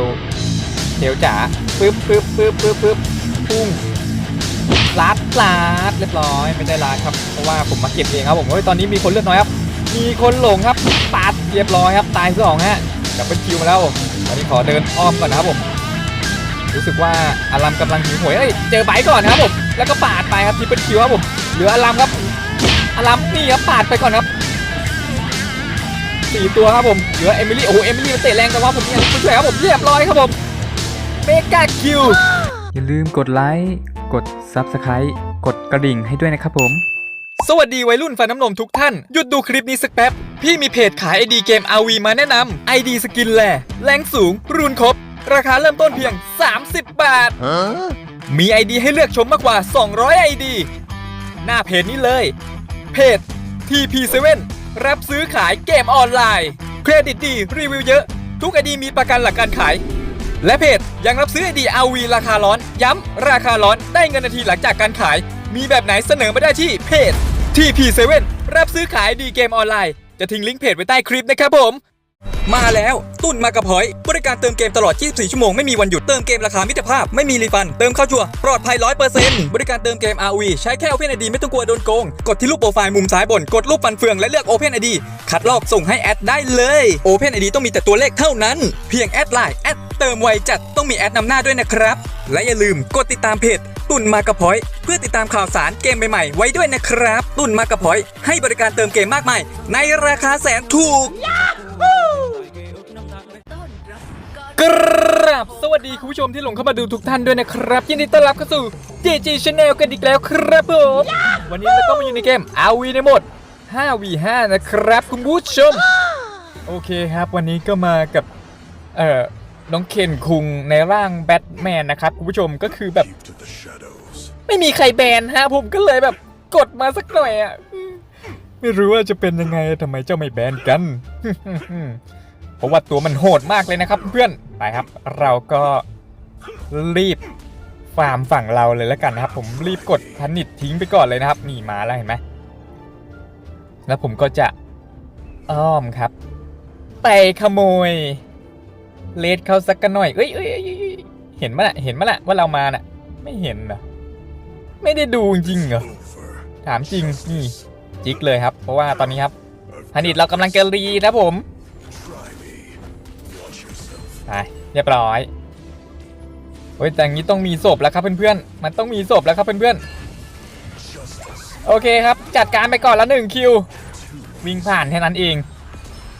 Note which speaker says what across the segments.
Speaker 1: ลเทลจ๋าปึ๊บปึ๊บปึ๊บปึ๊บปึ๊บพุ่งลัดลัดเรียบร้อยไม่ได้ลัดครับเพราะว่าผมมาเก็บเองครับผมเฮ้ยตอนนี้มีคนเลือดน้อยครับ มีคนหลงครับปาดเรียบร้อยครับตายสองฮะดับเบิลคิวมาแล้วผมตอนนี้ขอเดินอ้อมก่อนนะครับผมรู้สึกว่าอารัมกำลังหิวโหยเอ้ยเจอไบค์ก่อนนะครับผมแล้วก็ปาดไปครับทิปเปิลคิวครับผมเหลืออารัมครับอารัมนี่ครับปาดไปก่อนครับ สี่ตัวครับผมเหลือเอมิลี่โอ้โหเอมิลี่มันเตะแรงแต่ว่าผมยังไม่ช่วยครับผมเรียบร้อยครับผมเมกาคิว
Speaker 2: อย่าลืมกดไลค์กด Subscribe กดกระดิ่งให้ด้วยนะครับผม
Speaker 1: สวัสดีวัยรุ่นฟันน้ำนมทุกท่าน หยุดดูคลิปนี้สักแป๊บ พี่มีเพจขายไอดีเกม RV มาแนะนำไอดีสกินแหล่แรงสูง รูนครบ ราคาเริ่มต้นเพียง 30 บาท มีไอดีให้เลือกชมมากกว่า 200ไอดีหน้าเพจนี้เลย เพจ TP7 รับซื้อขายเกมออนไลน์ เครดิตดีรีวิวเยอะ ทุกไอดีมีประกันหลักการขาย และเพจยังรับซื้อไอดีอวีราคาร้อน ย้ำราคาร้อนได้เงินนาทีหลังจากการขาย มีแบบไหนเสนอมาได้ที่เพจ TP7 รับซื้อขายดีเกมออนไลน์ จะทิ้งลิงก์เพจไว้ใต้คลิปนะครับผม มาแล้วตุนมากระพอย บริการเติมเกมตลอด 24 ชั่วโมง ไม่มีวันหยุดเติมเกมราคามิตรภาพ ไม่มีรีฟัน เติมเข้าชัวปลอดภัย 100%บริการเติมเกม ROV ใช้แค่ Open ID ไม่ต้องกลัวโดนโกง กดที่รูปโปรไฟล์มุมซ้ายบน กดรูปฟันเฟืองและเลือก Open ID คัดลอกส่งให้แอดได้เลย Open ID ต้องมีแต่ตัวเลขเท่านั้น เพียงแอดไลน์แอดเติมไวจัดต้องมีแอดนำหน้าด้วยนะครับ และอย่าลืมกดติดตามเพจตุ่นมากระพอย เพื่อติดตามข่าวสารเกมใหม่ๆไว้ด้วยนะครับ ตุ่นมากระพอย ให้บริการเติมเกมมากมายในราคาแสนถูก กราบสวัสดีคุณผู้ชมที่หลงเข้ามาดูทุกท่านด้วยนะครับ ยินดีต้อนรับเข้าสู่ JG Channel กันอีกแล้วครับผมวันนี้เราก็มาอยู่ในเกม RV ในโหมด 5v5 นะครับ คุณผู้ชม โอเคครับวันนี้ก็มากับ เอ่อน้องเคนคุงในร่างแบทแมนนะครับ คุณผู้ชมก็คือแบบ ไม่มีใครแบนฮะผมก็เลยแบบกดมาสักหน่อยอะไม่รู้ว่าจะเป็นยังไงทำไมเจ้าไม่แบนกัน ราะว่าตัวมันโหดมากเลยนะครับ เพื่อนไปครับ เราก็รีบฟาร์มฝั่งเราเลยแล้วกันนะครับ ผมรีบกดพนิดทิ้งไปก่อนเลยนะครับนี่มาแล้วเห็นไหมแล้วผมก็จะอ้อมครับไปขโมยเลดเขาสักกันหน่อยเอ้ยเอ้ยเอ้ยเห็นมั้ยล่ะเห็นมั้ยล่ะว่าเรามาน่ะ ไม่เห็นเหรอไม่ได้ดูจริงเหรอถามจริงนี่จิกเลยครับ เพราะว่าตอนนี้ครับพนิดเรากำลังจะรีนะผม ไปเรียบร้อยเฮ้ยแต่อย่างนี้ต้องมีศพแล้วครับเพื่อนๆมันต้องมีศพแล้วครับเพื่อนๆโอเคครับจัดการไปก่อนละหนึ่งคิววิ่งผ่านแค่นั้นเอง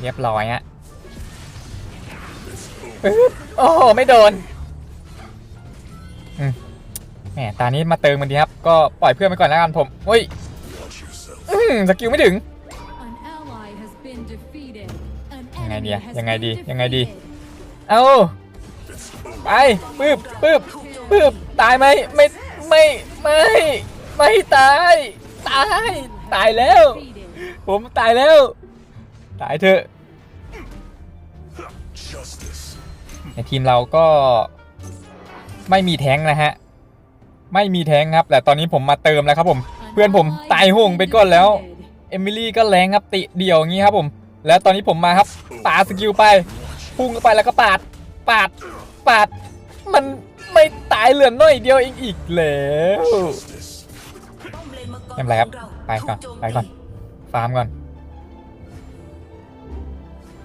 Speaker 1: เรียบร้อยฮะปึ๊บโอ้โหไม่โดนอืมแหมตานี้มาเติมมันดีครับ ก็ปล่อยเพื่อนไปก่อนแล้วกันผมเฮ้ยอืมสกิลไม่ถึง
Speaker 3: ยังไงดีอะ
Speaker 1: ยั
Speaker 3: ยังง
Speaker 1: ไง
Speaker 3: ไง
Speaker 1: ดี
Speaker 3: ดี
Speaker 1: ยั
Speaker 3: ยังง
Speaker 1: ไง
Speaker 3: ไง
Speaker 1: ดี
Speaker 3: ดี
Speaker 1: เอาไปปึ๊บปึ๊บปึ๊บตายไหมไม่ไม่ไม่ไม่ตายตายตายแล้ว ผมตายแล้ว ตายเถอะในทีมเราก็ไม่มีแท้งนะฮะ ไม่มีแท้งครับ แต่ตอนนี้ผมมาเติมแล้วครับผม เพื่อนผมตายโหงไปก่อนแล้วเอมิลี่ก็แรงครับติเดี่ยวอย่างนี้ครับผม แล้วตอนนี้ผมมาครับปาสกิลไป พุ่งเข้าไปแล้วก็ปาด ปาด ปาด มันไม่ตายเหลือน้อยเดียวเองอีกแล้วไม่เป็นไรครับ ไปก่อน ไปก่อน ฟาร์มก่อน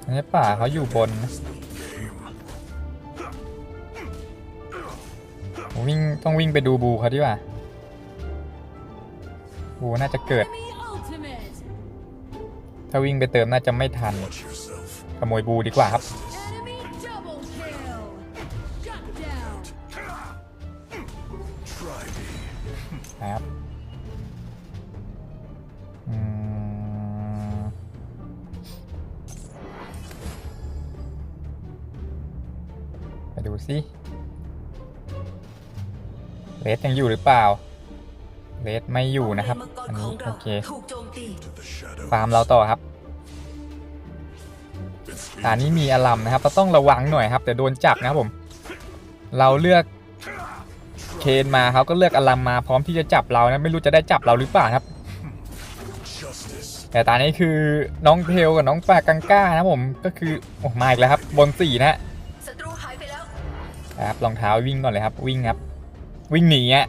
Speaker 1: นนี้ป่าเขาอยู่บน วิ่ง ต้องวิ่งไปดูบูเขาดีกว่า บูน่าจะเกิด ถ้าวิ่งไปเติมน่าจะไม่ทัน ขโมยบูดีกว่าครับ เลสยังอยู่หรือเปล่าเลสไม่อยู่นะครับ อันนี้โอเคฟาร์มเราต่อครับตานี้มีอลัมนะครับเราต้องระวังหน่อยครับแต่โดนจับนะครับผม เราเลือกเคนมาเขาก็เลือกอลัมมาพร้อมที่จะจับเรานะไม่รู้จะได้จับเราหรือเปล่าครับ แต่ตอนนี้คือน้องเทลกับน้องปากังก้านะผมก็คือโอ้มาอีกแล้วครับ บนสี่นะฮะครับรองเท้าวิ่งก่อนเลยครับวิ่งครับ วิ่งหนีอะ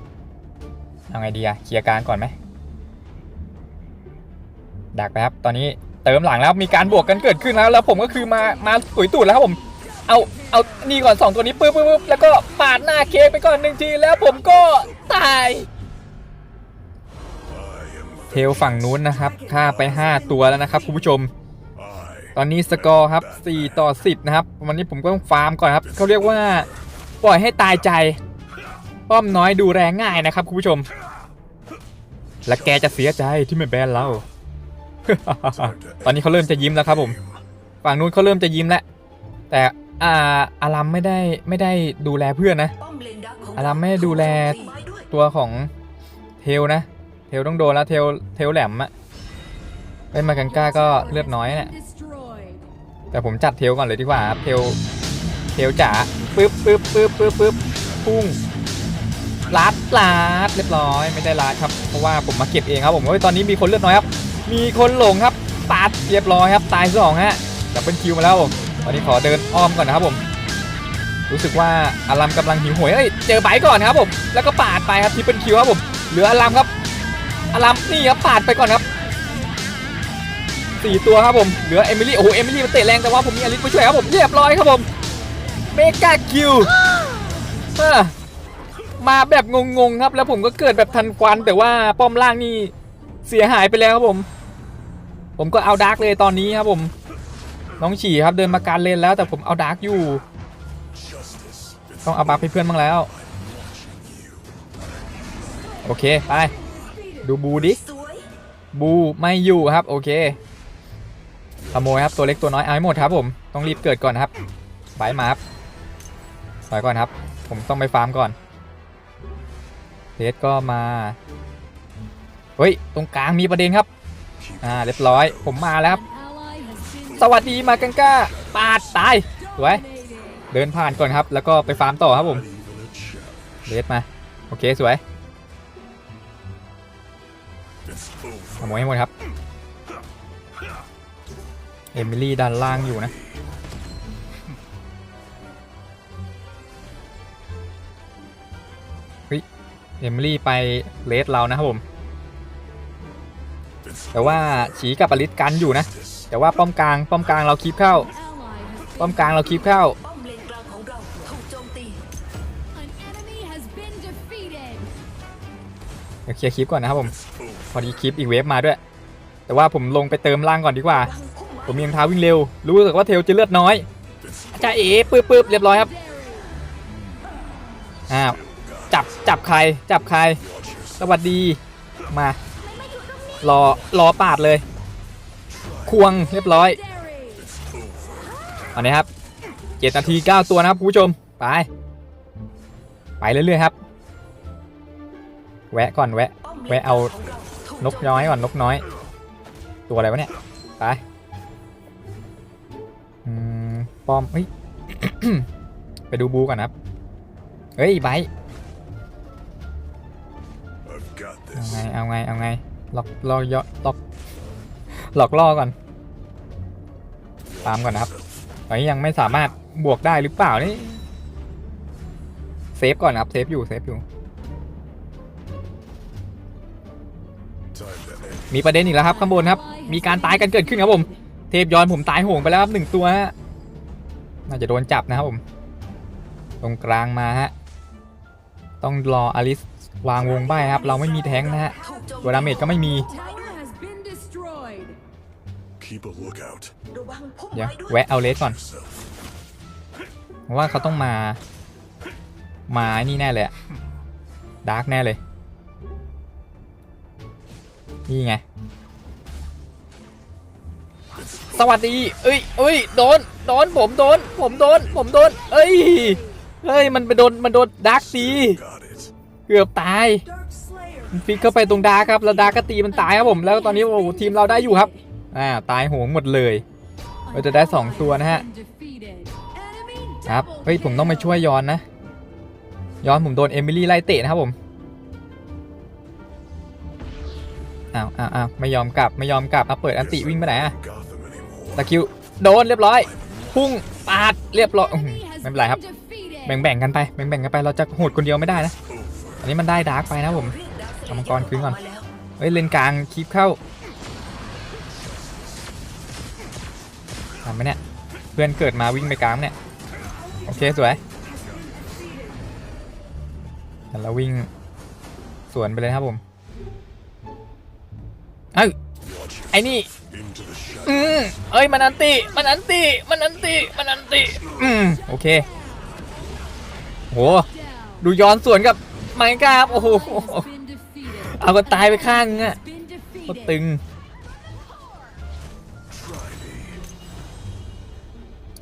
Speaker 1: เอาไงดีอะเคลียร์การก่อนไหมดักไปครับ ตอนนี้เติมหลังแล้วมีการบวกกันเกิดขึ้นแล้วแล้วผมก็คือมามาตุ๋ยตูดแล้วครับผม เอาเอานี่ก่อนสองตัวนี้ปึ๊บปึ๊บปึ๊บแล้วก็ปาดหน้าเค้กไปก่อนหนึ่งทีแล้วผมก็ตายเทลฝั่งนู้นนะครับฆ่าไป 5 ตัวแล้วนะครับคุณผู้ชม ตอนนี้สกอร์ครับ 4 ต่อ 10 นะครับ วันนี้ผมก็ต้องฟาร์มก่อนครับเขาเรียกว่าปล่อยให้ตายใจ ป้อมน้อยดูแรงง่ายนะครับคุณผู้ชม และแกจะเสียใจที่ไม่แบนเรา ตอนนี้เขาเริ่มจะยิ้มแล้วครับผม ฝั่งนู้นเขาเริ่มจะยิ้มแล้ว แต่อาอารัมไม่ได้ไม่ได้ดูแลเพื่อนนะ อารัมไม่ได้ดูแลตัวของเทลนะ เทลต้องโดนแล้วเทลเทลแหลมอะเป็นมากันก้าก็เลือดน้อยเนี่ยแต่ผมจัดเทลก่อนเลยดีกว่าเทลเทลจ๋าปึ๊บปึ๊บปึ๊บปึ๊บปึ๊บพุ่ง ลัดลัดเรียบร้อยไม่ได้ลัดครับเพราะว่าผมมาเก็บเองครับผมเฮ้ยตอนนี้มีคนเลือดน้อยครับ มีคนหลงครับปาดเรียบร้อยครับตายสองฮะดับเบิลคิวมาแล้วผมตอนนี้ขอเดินอ้อมก่อนนะครับผม รู้สึกว่าอารัมกำลังหิวโหวยเอ้ยเจอไบค์ก่อนครับผมแล้วก็ปาดไปครับที่เป็นคิวครับผมเหลืออารัมครับอารัมนี่ครับปาดไปก่อนครับสี่ตัวครับผมเหลือเอมิลี่โอ้โหเอมิลี่มันเตะแรงแต่ว่าผมมีอลิสมาช่วยครับผมเรียบร้อยครับผมเมกาคิวเออ มาแบบงงๆครับ แล้วผมก็เกิดแบบทันควัน แต่ว่าป้อมล่างนี่เสียหายไปแล้วครับผม ผมก็เอาดาร์กเลยตอนนี้ครับผม น้องฉี่ครับเดินมาการเลนแล้ว แต่ผมเอาดาร์กอยู่ ต้องเอาบัฟให้เพื่อนบ้างแล้ว โอเคไป ดูบูดิ บูไม่อยู่ครับ โอเคขโมยครับตัวเล็กตัวน้อยเอาให้หมดครับผมต้องรีบเกิดก่อนครับบายมาครับถอยก่อนครับ ผมต้องไปฟาร์มก่อน เทสก็มา เฮ้ย ตรงกลางมีประเด็นครับ อ่า เรียบร้อย ผมมาแล้วครับ สวัสดีมากังก้า ปาด ตายสวย เดินผ่านก่อนครับ แล้วก็ไปฟาร์มต่อครับผม เลสมา โอเค สวยขโมยให้หมดครับ เอมิลี่ด้านล่างอยู่นะ เอมิลี่ไปเลสเรานะครับผม แต่ว่าฉีกับอลิสกันอยู่นะ แต่ว่าป้อมกลางป้อมกลางเราคีบเข้า ป้อมกลางเราคีบเข้า
Speaker 4: ป้อมเของเรา
Speaker 1: เดี๋ยวเคลียร์คลิปก่อนนะครับผม พอดีคลิปอีกเวฟมาด้วย แต่ว่าผมลงไปเติมล่างก่อนดีกว่า ผมมีรองเท้าวิ่งเร็ว รู้สึกว่าเทลจะเลือดน้อยจ้าเอ๋ปึ๊บปึ๊บเรียบร้อยครับ อ้าว จับจับใครจับใคร สวัสดีมารอรอปาดเลย ควงเรียบร้อยตอนนี้ครับเจ็ดนาทีเก้าตัวนะครับคุณผู้ชมไป ไปเรื่อยๆครับ แวะก่อนแวะ แวะเอานกน้อยก่อนนกน้อย ตัวอะไรวะเนี่ยไปอืมป้อมเฮ้ยไปดูบูก่อนครับ เฮ้ยไบ เอาไง เอาไง เอาไงล็อกล่อยอล็อก หลอกล่อก่อน ตามก่อนนะครับตอนนี้ยังไม่สามารถบวกได้หรือเปล่านี่ เซฟก่อนนะครับ เซฟอยู่ เซฟอยู่ มีประเด็นอีกแล้วครับข้างบนครับ มีการตายกันเกิดขึ้นครับผม เทพย้อนผมตายโหงไปแล้วครับหนึ่งตัวฮะ น่าจะโดนจับนะครับผม ตรงกลางมาฮะ ต้องรออลิส วางวงใบครับ เราไม่มีแท้งนะฮะ
Speaker 4: ถูกโจม
Speaker 1: ตัวดาเมจก็ไม่มี
Speaker 5: Keep a lookout.
Speaker 4: ระวังพุ่ม
Speaker 1: เดี๋ยว
Speaker 4: ไม้ด้วย
Speaker 1: แวะเอาเลสก่อน
Speaker 5: Yourself.
Speaker 1: เพราะว่าเขาต้องมา มาไอ้นี่แน่เลยอะดาร์กแน่เลย นี่ไง สวัสดี เอ้ยเอ้ย โดน โดน ผมโดน ผมโดน ผมโดน เอ้ย เฮ้ย มันไปโดน มันโดนดาร์กตี
Speaker 5: Got it.
Speaker 1: เกือบตายมันฟิกเข้าไปตรงดาครับแล้วดาก็ตีมันตายครับผม แล้วตอนนี้โอ้โหทีมเราได้อยู่ครับอ่าตายโหงหมดเลยเราจะได้สองตัวนะฮะครับเฮ้ยผมต้องไปช่วยย้อนนะ ย้อนผมโดนเอมิลี่ไล่เตะนะครับผมอ้าวอ้าวอ้าวไม่ยอมกลับไม่ยอมกลับมาเปิดอันติวิ่งไปไหนอะตะคิวโดนเรียบร้อย พุ่งปาดเรียบร้อยไม่เป็นไรครับ แบ่งๆกันไปแบ่งๆกันไปเราจะโหดคนเดียวไม่ได้นะ อันนี้มันได้ดาร์กไปนะผม
Speaker 4: เรียก
Speaker 1: อามังกรคืนก่อนเฮ้ยเลนกลางคลิปเข้าทำไหมเนี่ยเพื่อนเกิดมาวิ่งไปกลางเนี่ยโอเคสวยเดี๋ยววิ่งสวนไปเลยครับผมเอ้ยไอ้นี่อืมเอ้ยมันอันติมันอันติมันอันติมันอันติอืมโอเคโหดูย้อนสวนกับ ไมค์กราฟโอ้โหเอาก็ตายไปข้างนึงอะโคตรตึง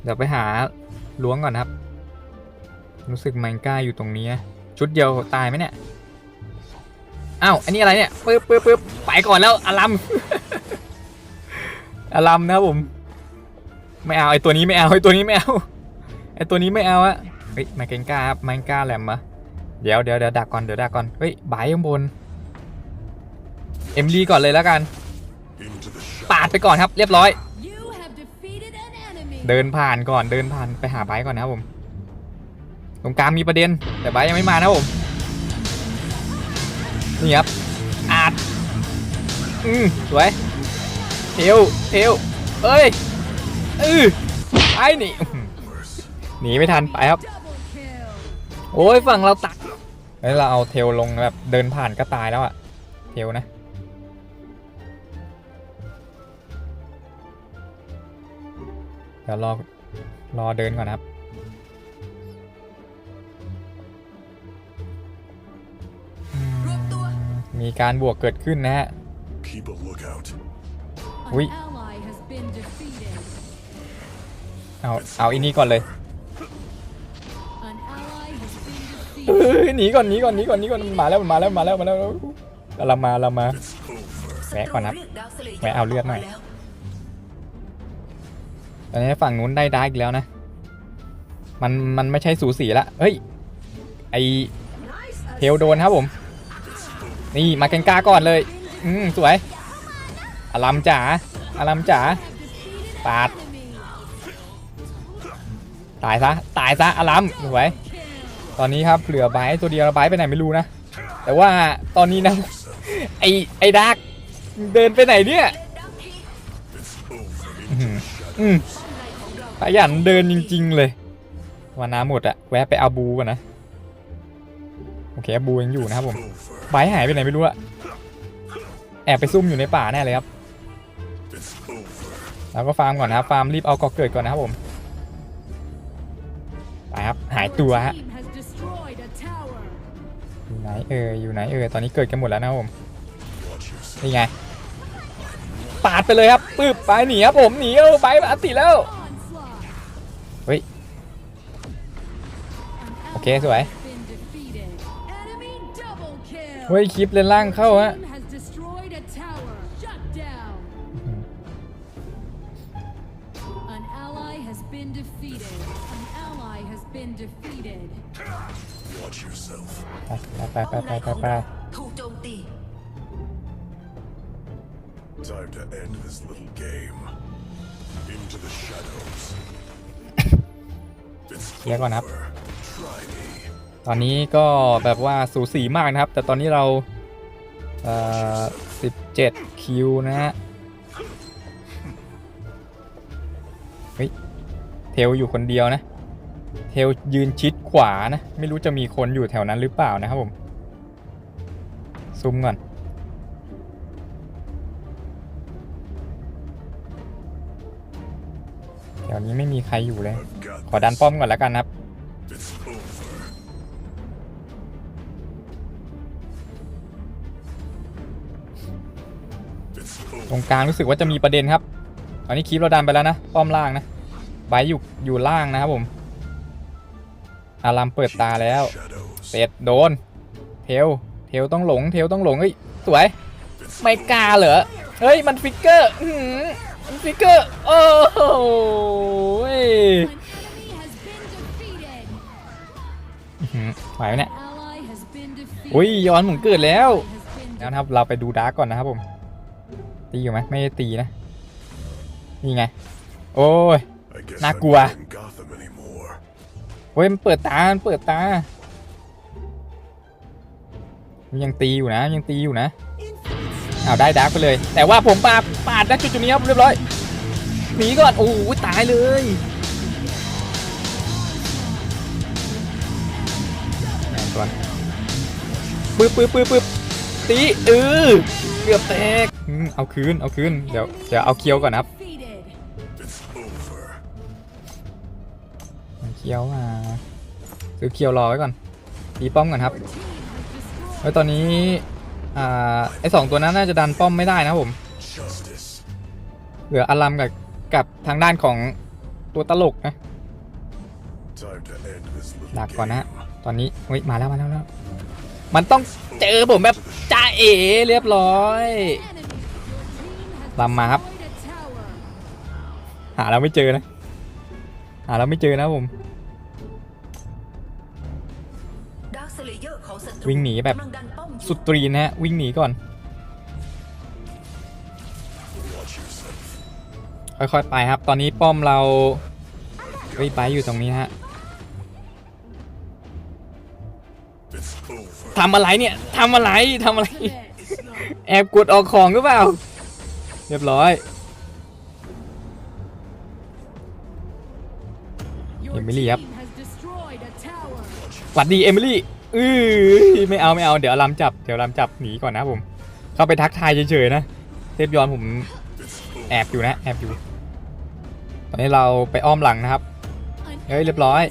Speaker 1: เดี๋ยวไปหาล้วงก่อนครับ รู้สึกไมกล้าอยู่ตรงนี้ ชุดเดียวตายไหมเนี่ยอ้าวอันนี้อะไรเนี่ยปึ๊บปึ๊บปึ๊บไปก่อนแล้วอารัมอารัมนะครับผม ไม่เอาไอตัวนี้ไม่เอาไอตัวนี้ไม่เอาไอตัวนี้ไม่เอาอะเฮ้ยไมเกนกล้าครับไมกนกล้าแหลมมะ เดี๋ยวเดี๋ยวเดี๋ยวดักก่อนเดี๋ยวดักก่อนเฮ้ยบายข้างบนเอ็มดีก่อนเลยแล้วกัน
Speaker 5: Into the shadow.
Speaker 1: ปาดไปก่อนครับ เรียบร้อย
Speaker 3: You have defeated an enemy.
Speaker 1: เดินผ่านก่อนเดินผ่านไปหาไบร์ทก่อนนะครับผมตรงกลางมีประเด็น แต่ไบร์ทยังไม่มานะครับผมนี่ครับอาดอืมสวยเทวเทวเอ้ยอือไอ้นี่อื้อหือหนีไม่ทันไปครับ
Speaker 3: Double kill.
Speaker 1: โอ้ยฝั่งเราตัก แล้วเราเอาเทลลงแบบเดินผ่านก็ตายแล้วอะเทลนะ เดี๋ยวรอรอเดินก่อนนะครับ
Speaker 4: รวบตัว
Speaker 1: มีการบวกเกิดขึ้นนะฮะ
Speaker 5: Keep a lookout.
Speaker 3: An
Speaker 1: Oui.
Speaker 3: ally has been defeated.
Speaker 1: เอาเอาอันนี้ก่อนเลย เฮ้ยหนีก่อนหนีก่อนหนีก่อนหนีก่อนมาแล้วมาแล้วมาแล้วมาแล้วเรามาเรามาแวะก่อนครับ
Speaker 4: เรียดาวสลย
Speaker 1: แวะเอาเลือดหน่อยตอนนี้ฝั่งนู้นได้ดาร์กอีกแล้วนะ มันมันไม่ใช่สูสีละเฮ้ยไอเทลโดนครับผม นี่มาเกนกาก่อนเลย อืมสวยอารัมจ๋าอารัมจ๋าปาด ตายซะ ตายซะอารัมสวย ตอนนี้ครับเหลือไบร์ตัวเดียวไบร์ไปไหนไม่รู้นะ แต่ว่าตอนนี้นะไอไอดาร์กเดินไปไหนเนี่ยอืมขยันเดินจริง ๆ เลยวันน้ำหมดอะแวะไปเอาบูก่อนนะโอเคบูยังอยู่นะครับผมไบร์หายไปไหนไม่รู้อะแอบไปซุ่มอยู่ในป่าแน่เลยครับแล้วก็ฟาร์มก่อนนะครับฟาร์มรีบเอากอเกิดก่อนนะครับผมไปครับหายตัวฮะ ไหนเอออยู่ไหนเออตอนนี้เกิดกันหมดแล้วนะผมนี่ไงปาดไปเลยครับปึ๊บไปหนีครับผมหนีเออไปอัติแล้วเฮ้ยโอเคสวยเฮ้ยคลิปเลนล่างเข้าฮะ ไปไปไปไปไป
Speaker 4: ถูกโจมตี
Speaker 5: Time to end this little game. Into the shadows.
Speaker 1: เคลียร์ก่อนครับ ตอนนี้ก็แบบว่าสูสีมากนะครับ แต่ตอนนี้เราเอ่อ17 คิวนะฮะ เฮ้ย เทลอยู่คนเดียวนะ เทลยืนชิดขวานะ ไม่รู้จะมีคนอยู่แถวนั้นหรือเปล่านะครับผม ซูมก่อนแถวนี้ไม่มีใครอยู่เลย ขอดันป้อมก่อนแล้วกันครับ ตรงกลางรู้สึกว่าจะมีประเด็นครับ ตอนนี้คลิปเราดันไปแล้วนะ ป้อมล่างนะไบร์อยู่อยู่ล่างนะครับผม อารามเปิดตาแล้ว เสร็จโดน เทล เทลต้องหลง เทลต้องหลงเฮ้ยสวยไม่กล้าเหรอเฮ้ยมันฟิกเกอร์อื้อหือมันฟิกเกอร์โอ้โหย
Speaker 3: An enemy has been defeated.
Speaker 1: อื้อหือไหวไหมเนี่ย
Speaker 3: Ally has been defeated.
Speaker 1: อุ้ยย้อนหมุนเกิดแล้ว
Speaker 3: Has been
Speaker 1: แล้วนะครับเราไปดูดาร์กก่อนนะครับผมตีอยู่ไหมไม่ได้ตีนะนี่ไงโอ้ย
Speaker 5: I guess
Speaker 1: Not
Speaker 5: I'm
Speaker 1: gua.
Speaker 5: not in Gotham anymore.
Speaker 1: โหฮ้ยมันเปิดตามันเปิดตามัน ยังตีอยู่นะยังตีอยู่นะอ้าวได้ดาร์กไปเลย แต่ว่าผมปาปาดนะจุดจุดนี้ครับเรียบร้อยหนีก่อนโอ้โหตายเลยแม่งก่อนปึ๊บปึ๊บปึ๊บปึ๊บตีเออเกือบแตกเอาคืนเอาคืนเดี๋ยวเดี๋ยวเอาเคียวก่อนครับเอาเคียวมาซื้อเคียวรอไว้ก่อนตีป้อมก่อนครับ
Speaker 3: Team has destroyed
Speaker 1: เฮ้ยตอนนี้อ่าไอสองตัวนั้นน่าจะดันป้อมไม่ได้นะผมเหลืออารัมกับกับทางด้านของตัวตลกนะดักก่อนนะตอนนี้เฮ้ยมาแล้วมาแล้วมาแล้วมันต้องเจอผมแบบจ้าเอ๋เรียบร้อยลำมาครับ หาเราไม่เจอนะหาเราไม่เจอนะผม วิ่งหนีแบบ
Speaker 4: กำลังดันป้อมอยู่
Speaker 1: สุดตรีนนะฮะวิ่งหนีก่อน
Speaker 5: Watch yourself.
Speaker 1: ค่อยๆไปครับ ตอนนี้ป้อมเราเฮ้ยไปอยู่ตรงนี้ฮะ
Speaker 5: It's over.
Speaker 1: ทำอะไรเนี่ยทำอะไรทำอะไร
Speaker 3: This.
Speaker 1: แอบกดออกของหรือเปล่า เรียบร้อย
Speaker 3: Your
Speaker 1: Emily,
Speaker 3: team
Speaker 1: yep.
Speaker 3: has destroyed a tower.
Speaker 1: หวัดดีเอมิลี่ อือไม่เอาไม่เอาเดี๋ยวลำจับเดี๋ยวลำจับหนีก่อนนะผม เข้าไปทักทายเฉยๆนะเทพยอนผมแอบอยู่นะแอบอยู่ ตอนนี้เราไปอ้อมหลังนะครับเฮ้ยเรียบร้อย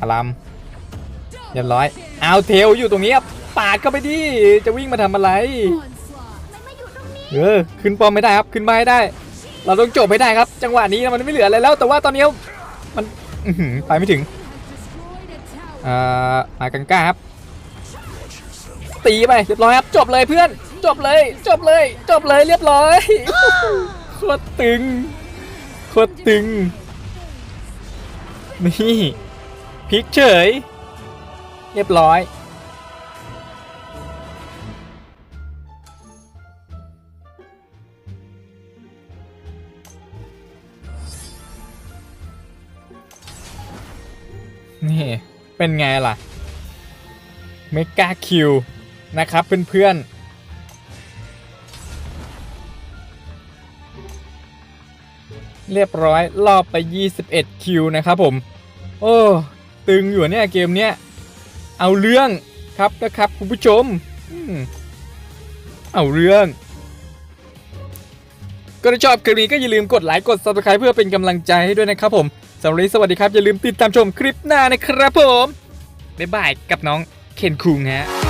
Speaker 1: อารามเรียบร้อยเอาเทลอยู่ตรงนี้ครับปาดเข้าไปดิจะวิ่งมาทำอะไรเออขึ้นป้อมไม่ได้ครับขึ้นไมาให้ได้ เราต้องจบให้ได้ครับ จังหวะนี้มันไม่เหลืออะไรแล้ว แต่ว่าตอนนี้มันไปไม่ถึง มากังก้าครับ ตีไปเรียบร้อยครับ จบเลยเพื่อน จบเลย จบเลย จบเลยเรียบร้อยโคตรตึงโคตรตึง นี่พลิกเฉย เรียบร้อยนี่ เป็นไงล่ะเมกาคิวนะครับเพื่อนๆ เรียบร้อยรอบไป 21 คิวนะครับผม โอ้ ตึงอยู่เนี่ยเกมเนี้ย เอาเรื่องครับนะครับคุณผู้ชม เอาเรื่อง ก็ถ้าชอบคลิปนี้ก็อย่าลืมกดไลค์กด subscribe เพื่อเป็นกำลังใจให้ด้วยนะครับผม สำหรับวันนี้สวัสดีครับ อย่าลืมติดตามชมคลิปหน้านะครับผม บ๊ายบายกับน้องเคนคุงฮะ